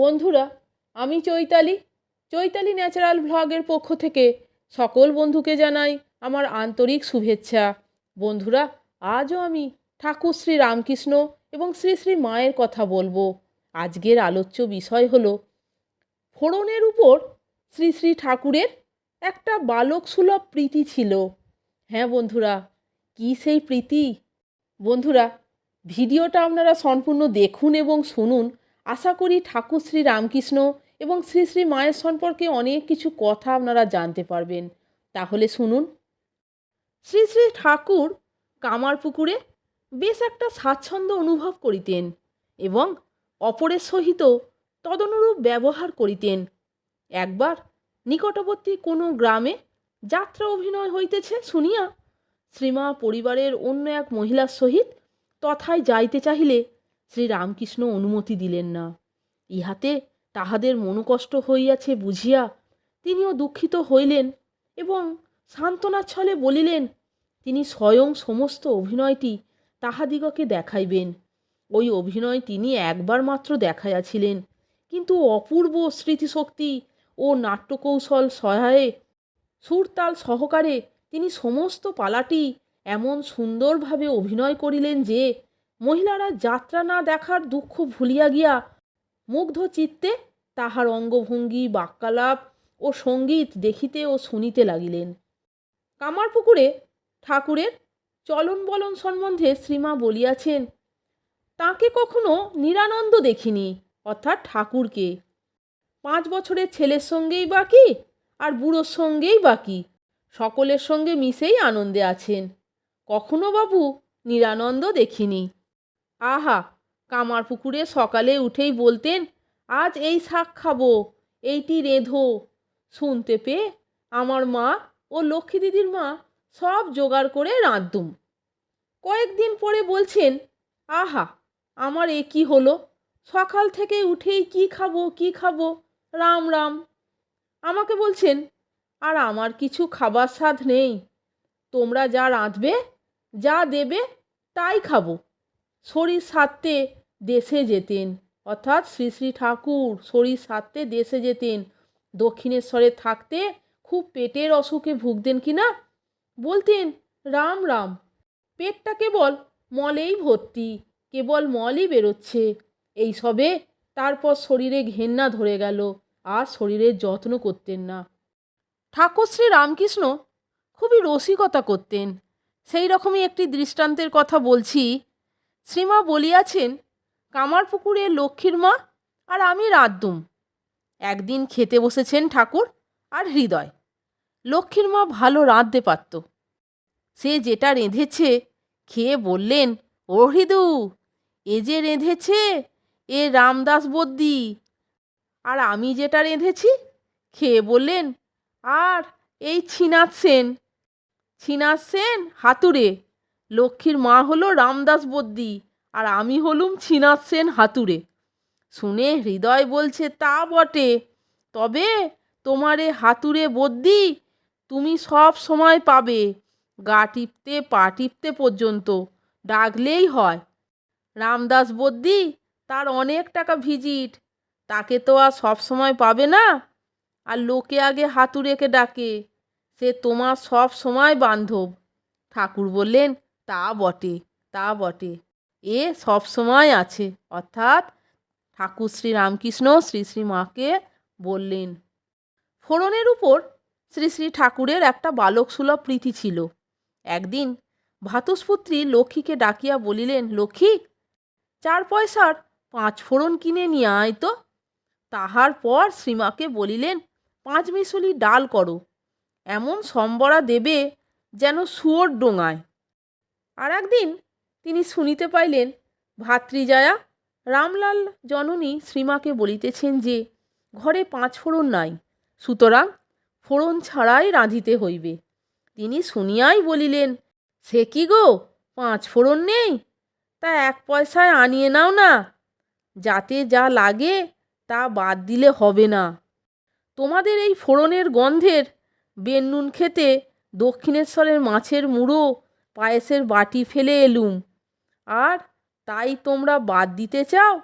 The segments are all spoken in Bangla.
বন্ধুরা, আমি চৈতালি। চৈতালি ন্যাচারাল ভ্লগের পক্ষ থেকে সকল বন্ধুকে জানাই আমার আন্তরিক শুভেচ্ছা। বন্ধুরা, আজও আমি ঠাকুর শ্রী রামকৃষ্ণ এবং শ্রী শ্রী মায়ের কথা বলব। আজকের আলোচ্য বিষয় হল ফোড়নের উপর শ্রী শ্রী ঠাকুরের একটা বালক সুলভ প্রীতি ছিল। হ্যাঁ বন্ধুরা, কী সেই প্রীতি? বন্ধুরা, ভিডিওটা আপনারা সম্পূর্ণ দেখুন এবং শুনুন। আশা করি ঠাকুর শ্রী রামকৃষ্ণ এবং শ্রী শ্রী মায়ের সম্পর্কে অনেক কিছু কথা আপনারা জানতে পারবেন। তাহলে শুনুন। শ্রী শ্রী ঠাকুর কামারপুকুরে বেশ একটা স্বাচ্ছন্দ্য অনুভব করিতেন এবং অপরের সহিত তদনুরূপ ব্যবহার করিতেন। একবার নিকটবর্তী কোনো গ্রামে যাত্রা অভিনয় হইতেছে শুনিয়া শ্রীমা পরিবারের অন্য এক মহিলার সহিত তথায় যাইতে চাহিলে শ্রীরামকৃষ্ণ অনুমতি দিলেন না। ইহাতে তাহাদের মনোকষ্ট হইয়াছে বুঝিয়া তিনিও দুঃখিত হইলেন এবং সান্ত্বনার ছলে বলিলেন, তিনি স্বয়ং সমস্ত অভিনয়টি তাহাদিগকে দেখাইবেন। ওই অভিনয় তিনি একবার মাত্র দেখাইয়াছিলেন, কিন্তু অপূর্ব স্মৃতিশক্তি ও নাট্যকৌশল সহায়ে সুরতাল সহকারে তিনি সমস্ত পালাটি এমন সুন্দরভাবে অভিনয় করিলেন যে মহিলারা যাত্রা না দেখার দুঃখ ভুলিয়া গিয়া মুগ্ধ চিত্তে তাহার অঙ্গভঙ্গি, বাক্যালাপ ও সংগীত দেখিতে ও শুনিতে লাগিলেন। কামারপুকুরে ঠাকুরের চলন বলন সম্বন্ধে শ্রীমা বলিয়াছেন, তাকে কখনো নিরানন্দ দেখিনি, অর্থাৎ ঠাকুরকে। পাঁচ বছরের ছেলের সঙ্গেই বাকি আর বুড়োর সঙ্গেই বাকি সকলের সঙ্গে মিশেই আনন্দে আছেন। কখনো বাবু নিরানন্দ দেখিনি। আহা, কামার পুকুরে সকালে উঠেই বলতেন, আজ এই শাক খাব, এইটি রেঁধো। শুনতে পেয়ে আমার মা ও লক্ষ্মী দিদির মা সব জোগাড় করে রাঁধতুম। কয়েকদিন পরে বলছেন, আহা, আমার এ কি হলো? সকাল থেকে উঠেই কি খাব কি খাব? রাম রাম। আমাকে বলছেন, আর আমার কিছু খাবার স্বাদ নেই। তোমরা যা রাঁধবে, যা দেবে, তাই খাব। শরীর সারতে দেশে যেতেন। অর্থাৎ শ্রী শ্রী ঠাকুর শরীর সারতে দেশে যেতেন। দক্ষিণেশ্বরে থাকতে খুব পেটের অসুখে ভুগতেন কি না? বলতেন, রাম রাম, পেটটা কেবল মলেই ভর্তি, কেবল মলই বেরোচ্ছে। এই সবে তারপর শরীরে ঘেন্না ধরে গেল, আর শরীরের যত্ন করতেন না। ঠাকুর শ্রী রামকৃষ্ণ খুবই রসিকতা করতেন। সেই রকমই একটি দৃষ্টান্তের কথা বলছি শ্রীমা বলিয়াছেন, কামারপুকুরে লক্ষ্মীর মা আর আমি রাঁধতুম একদিন খেতে বসেছেন ঠাকুর আর হৃদয়। লক্ষ্মীর মা ভালো রাঁধতে পারত। সে যেটা রেঁধেছে, খেয়ে বললেন ও হৃদু এ যে রেঁধেছে, এ রামদাস বদ্যি। আর আমি যেটা রেঁধেছি, খেয়ে বললেন, আর এই ছিনাথ সেন ছিনাথ সেন হাতুড়ে। লক্ষ্মীর মা হলো রামদাস বদ্যি আর আমি হলুম ছিনাথ সেন হাতুড়ে। শুনে হৃদয় বলছে, তা বটে। তবে তোমারে হাতুড়ে বদ্যি তুমি সব সময় পাবে, গা টিপতে, পা টিপতে পর্যন্ত। ডাকলেই হয়। রামদাস বদ্যি তার অনেক টাকা ভিজিট। তাকে তো আর সব সময় পাবে না। আর লোকে আগে হাতুড়েকে ডাকে। সে তোমার সব সময় বান্ধব। ঠাকুর বললেন তা বটে তা বটে। এ সব সময় আছে। অর্থাৎ ঠাকুর শ্রী রামকৃষ্ণ শ্রী শ্রী মাকে বললেন, ফোড়নের উপর শ্রী শ্রী ঠাকুরের একটা বালক সুলভ প্রীতি ছিল। একদিন ভাতুষপুত্রী লক্ষ্মীকে ডাকিয়া বলিলেন, লক্ষ্মী, চার পয়সার পাঁচ ফোড়ন কিনে নিয়ে আয় তো। তাহার পর শ্রীমাকে বলিলেন, পাঁচ মিশুলি ডাল করো। এমন সম্বরা দেবে যেন শুয়োর ডোঙায়। আর একদিন তিনি শুনিতে পাইলেন, ভাতৃজায়া, রামলাল জননী শ্রীমাকে বলিতেছেন যে, ঘরে পাঁচ ফোড়ন নাই, সুতরাং ফোড়ন ছাড়াই রাঁধিতে হইবে। তিনি শুনিয়াই বলিলেন, সে কি গো, পাঁচ ফোড়ন নেই? তা এক পয়সায় আনিয়ে নাও না, যাতে যা লাগে তা বাদ দিলে হবে না। তোমাদের এই ফোড়নের গন্ধের বেনুন খেতে দক্ষিণেশ্বরের মাছের মুড়ো পায়েসের বাটি ফেলে এলুম। আর তাই তোমরা বাদ দিতে চাও?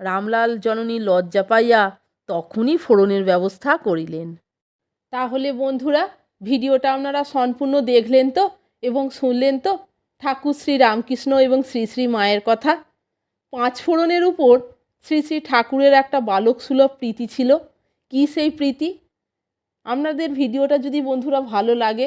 রামলাল জননী লজ্জা পাইয়া তখনই ফোড়নের ব্যবস্থা করিলেন। তাহলে বন্ধুরা, ভিডিওটা আপনারা সম্পূর্ণ দেখলেন তো এবং শুনলেন তো? ঠাকুর শ্রী রামকৃষ্ণ এবং শ্রী শ্রী মায়ের কথা। পাঁচ ফোড়নের উপর শ্রী শ্রী ঠাকুরের একটা বালক সুলভ প্রীতি ছিল। কী সেই প্রীতি? আপনাদের ভিডিওটা যদি বন্ধুরা ভালো লাগে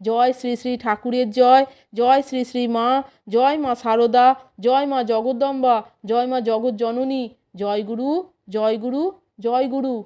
জয় শ্রী শ্রী ঠাকুরের জয় জয় শ্রী শ্রী মা, জয় মা সারদা, জয় মা জগদ্দম্বা, জয় মা জগৎ জননী জয় গুরু জয় গুরু জয় গুরু।